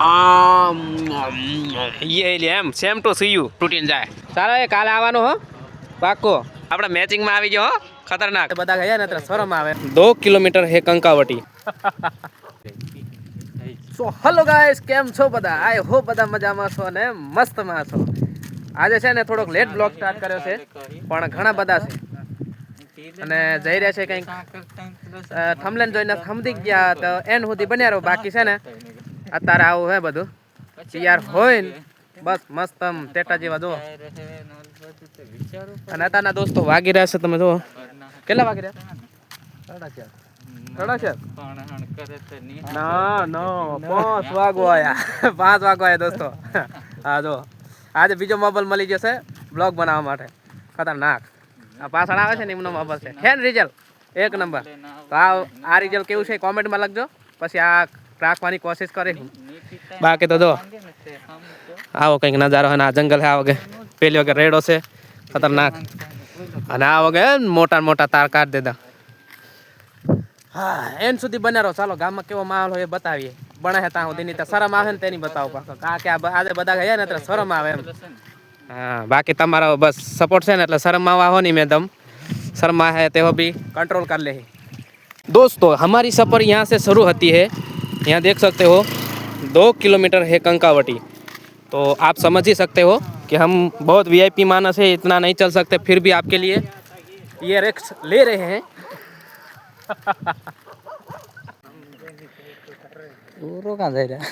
આમ એમ સેમ ટુ સી યુ. તૂટીને જાય. ચાલો એ કાલે આવવાનું હો પાક્કો. આપણે મેચિંગમાં આવી ગયો હો ખતરનાક. બધા ગયા ને એટલે શરમ આવે. દો કિલોમીટર હે કંકાવટી. સો હલો ગાઈસ કેમ છો બધા? આઈ હો બધા મજામાં છો ને મસ્તમાં છો. આજે છે ને થોડોક લેટ બ્લોગ સ્ટાર્ટ કર્યો છે પણ ઘણા બધા છે. અને જઈ રહ્યા છે કંઈક થમલેન જોઈને સમજી ગયા તો એન્ડ સુધી બન્યા રહો. બાકી છે ને અત્યારે આવું હે બધું. તૈયાર હોય ને. બસ મસ્ત આમ ટેટા જેવા જો અને અત્યારના દોસ્તો વાગી રહ્યા છે તમે જો કેટલા વાગી રહ્યા? સાડા ચાર. સાડા ચાર? ના ના. પાંચ વાગો આયા. પાંચ વાગો આયા દોસ્તો. હા જો આજે બીજો મોબાઈલ મળી જશે બ્લોગ બનાવવા માટે. ખતરનાક. આ પાછળ આવે છે ને એમનો મોબાઈલ છે. છે રિઝલ્ટ એક નંબર. તો આ આ રિઝલ્ટ કેવું છે? કોમેન્ટમાં લખજો. પછી આ રાખવાની કોશિશ કરે. બાકી તો જો. આવો કંઈક નજારો અને આ જંગલ આ વગે. પેલી વગર રેડો છે. ખતરનાક. અને આ વગે મોટા મોટા તાર કાઢ દેતા હા એન સુધી બનારો. ચાલો ગામમાં કેવો માહોલ હોય એ બતાવીએ. બને છે ત્યાં સુધીની શરમ આવે ને તેની બતાવો પાછો. કા કે આજે બધા ગયા ને એટલે શરમ આવે એમ. હા બાકી તમારો બસ સપોર્ટ છે ને એટલે શરમ આવવા હો નહીં મેદમ શરમ આવે તેવો બી કંટ્રોલ કર લે દોસ્તો હમારી સફર યહાં સે શરૂ હતી હે. यहाँ देख सकते हो दो किलोमीटर है कंकावटी तो आप समझ ही सकते हो कि हम बहुत वीआईपी मानस है इतना नहीं चल सकते फिर भी आपके लिए ये रिक्स ले रहे हैं રોકા જઈ રહ્યા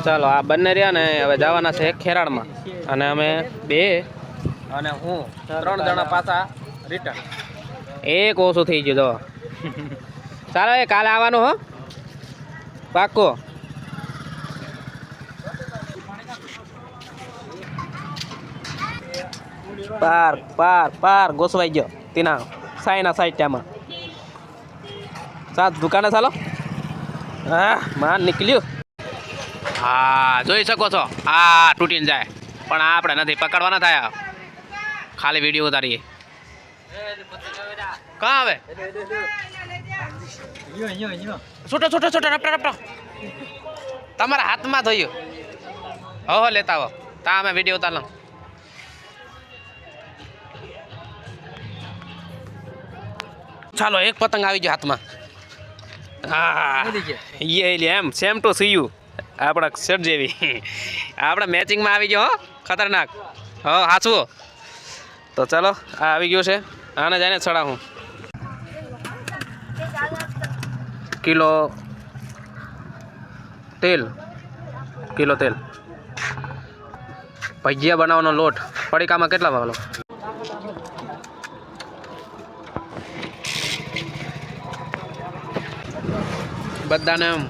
ચાલો આ બંને રહ્યા ને હવે જવાના છે ખેરાળમાં અને અમે બે અને હું ત્રણ જણા પાછા એક ઓછું થઈ ગયું તો ચાલો, એ કાલે આવવાનું, હો. પાક્કો. પાર પાર પાર, ગોસવાઈ ગયો. તેના સાઈના સાઈટામાં સાત દુકાને ચાલો. હા, માન નીકળ્યું. હા, જોઈ શકો છો. આ તૂટીને જાય. પણ આપણે નથી, પકડવાના થયા. ખાલી વીડિયો ઉતારીએ. કાં આવે? છૂટો છૂટો છૂટો રપટો રપટો. તમારા હાથમાં થયું હો હો લેતા હો તા અમે વીડિયો ઉતાર લઉં ચાલો એક પતંગ આવી ગયો હાથમાં. હા. એ એમ સેમ ટુ સી યુ આપણા શર્ટ જેવી. આપણે મેચિંગમાં આવી ગયો હો ખતરનાક. હો હાચવો. તો ચાલો આ આવી ગયો છે. આને જઈને ચડાવું. કિલો તેલ. કિલો તેલ. ભજીયા બનાવવાનો લોટ. પડીકામાં કેટલા વાગલો બધાને એમ.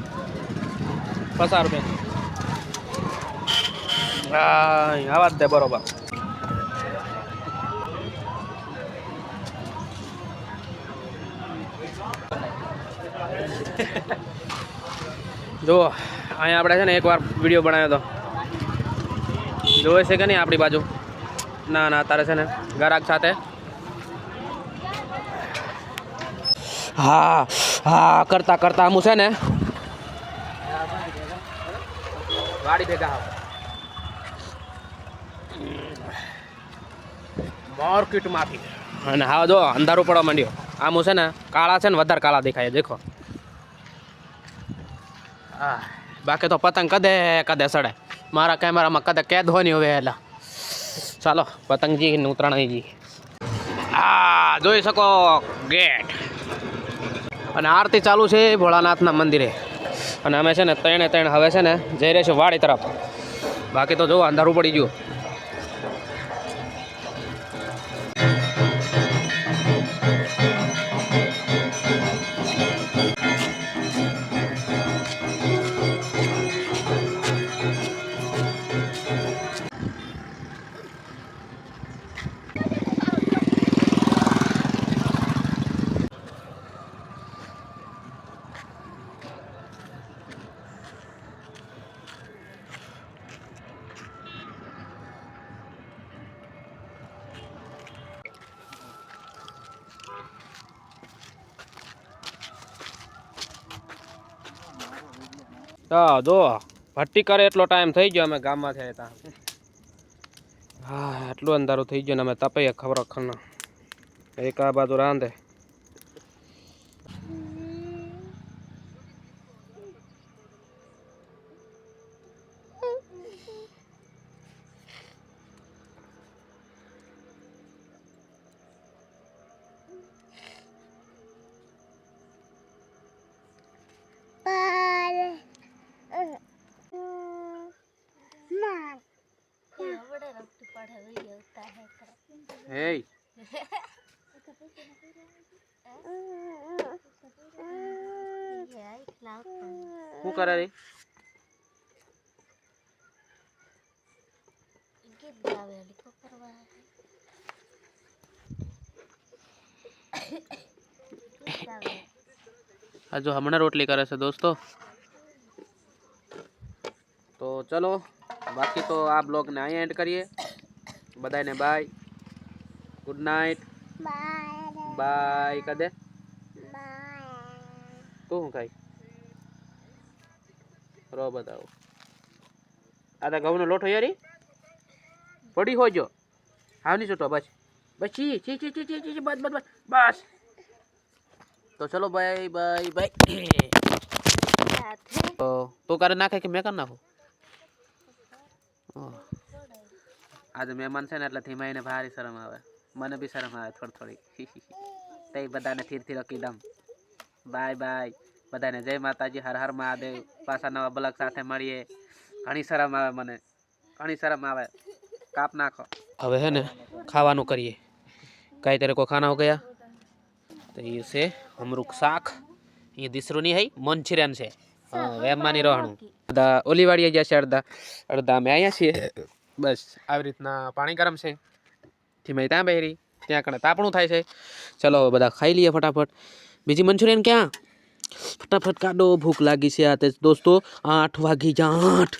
પચાસ રૂપિયા. હા આવા જ દે બરોબર. જુઓ, અહીંયા આપણે છે ને એકવાર વીડિયો બનાવ્યો હતો. જોવે છે કે નહીં આપણી બાજુ? ના ના તારે છે ને ગરાક સાથે. હા હા, કરતા કરતા હું છે ને ગાડી ભેગા માર્કેટમાંથી અને હા, જો, અંધારું પડવા માંડ્યો. આમ હું છે ને કાળા છે ને, વધારે કાળા દેખાય દેખો. હા બાકી તો પતંગ કદે કદે સડે? મારા કેમેરામાં કદે કેદ હોય નહીં હવે એટલે. ચાલો પતંગજી ને ઉત્તરાયણજી આ, જોઈ શકો ગેટ. અને આરતી ચાલુ છે ભોળાનાથના મંદિરે. અને અમે છે ને ત્રણે ત્રણ હવે છે ને જઈ રહ્યા છીએ વાડી તરફ. બાકી તો જો, અંધારું પડી ગયું. તો જો ભટ્ટી કરે એટલો ટાઈમ થઈ ગયો અમે ગામમાં થયા હતા. હા, એટલું અંધારું થઈ ગયું ને અમે તપાઈએ ખબર ખરના એક આ બાજુ રાંધે. હે શું કરે રે આ જો હમણાં રોટલી કરે છે દોસ્તો તો ચલો બાકી તો આ બ્લોગને અહીંયા એન્ડ કરીએ બધાને બાય ગુડ નાઇટ બાય કદે તું શું ખાઈ રો બતાવો. આ તો ઘઉંનો લોટો યારી પડી હોજો હાવ નહીં છૂટો બસ. બસ ચી ચી ચી ચી ચી બસ બસ બસ. બસ. તો ચલો બાય બાય બાય. તો તું કરે નાખે કે મેં કરી નાખું. આજે મહેમાન છે ને એટલે ધીમાઈને ભારી શરમ આવે. મને બી શરમ આવે થોડી થોડી. તે બધાને થીર થીર કીધમ બાય બાય. બધાને જય માતાજી, હર હર મહાદેવ. પાછા નવા બ્લોગ સાથે મળીએ. ઘણી શરમ આવે મને. ઘણી શરમ આવે. કાપ નાખો. હવે હે ને ખાવાનું કરીએ. કઈ તારે કો ખાના હો ગયા? તો એ છે અમરુક શાક. એ દીસરું નહીં હઈ, મંચુરિયન છે. હા વેમમાંની રહણું બધા ઓલી ગયા છે, અડધા. અડધા અમે અહીંયા છીએ. બસ, આવી રીતના પાણી ગરમ છે. ધીમે મેં ત્યાં પહેરી ત્યાં આગળ તાપણું થાય છે. ચલો હવે બધા ખાઈ લઈએ ફટાફટ. બીજી મંચુરિયન ક્યાં? ફટાફટ કાઢો ભૂખ લાગી છે આ તે દોસ્તો. આઠ વાગી જા આઠ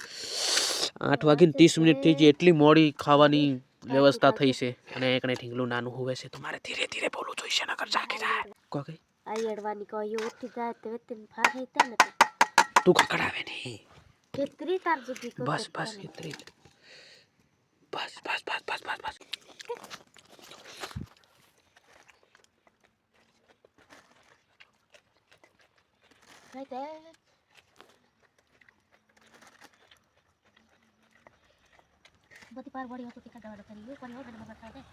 આઠ વાગીને ત્રીસ મિનિટ થઈ છે એટલી મોડી ખાવાની વ્યવસ્થા થઈ છે. અને એકને ઢીંગલું નાનું હોવે છે. તો મારે ધીરે ધીરે બોલવું જોઈશે નકર જાગી જાય. કો કઈ આઈ અડવાની કો યો ઉઠી જાય તે તેન ફાહી તા ને તું. કકડાવે નહીં કેટલી તાર સુધી બસ બસ કેટલી બસ બસ બસ બસ બસ બસ. Right there. બધી પાર વળી હતું ટીકા દવાડો કરી ગયું પણ હવે મને મગજ થાય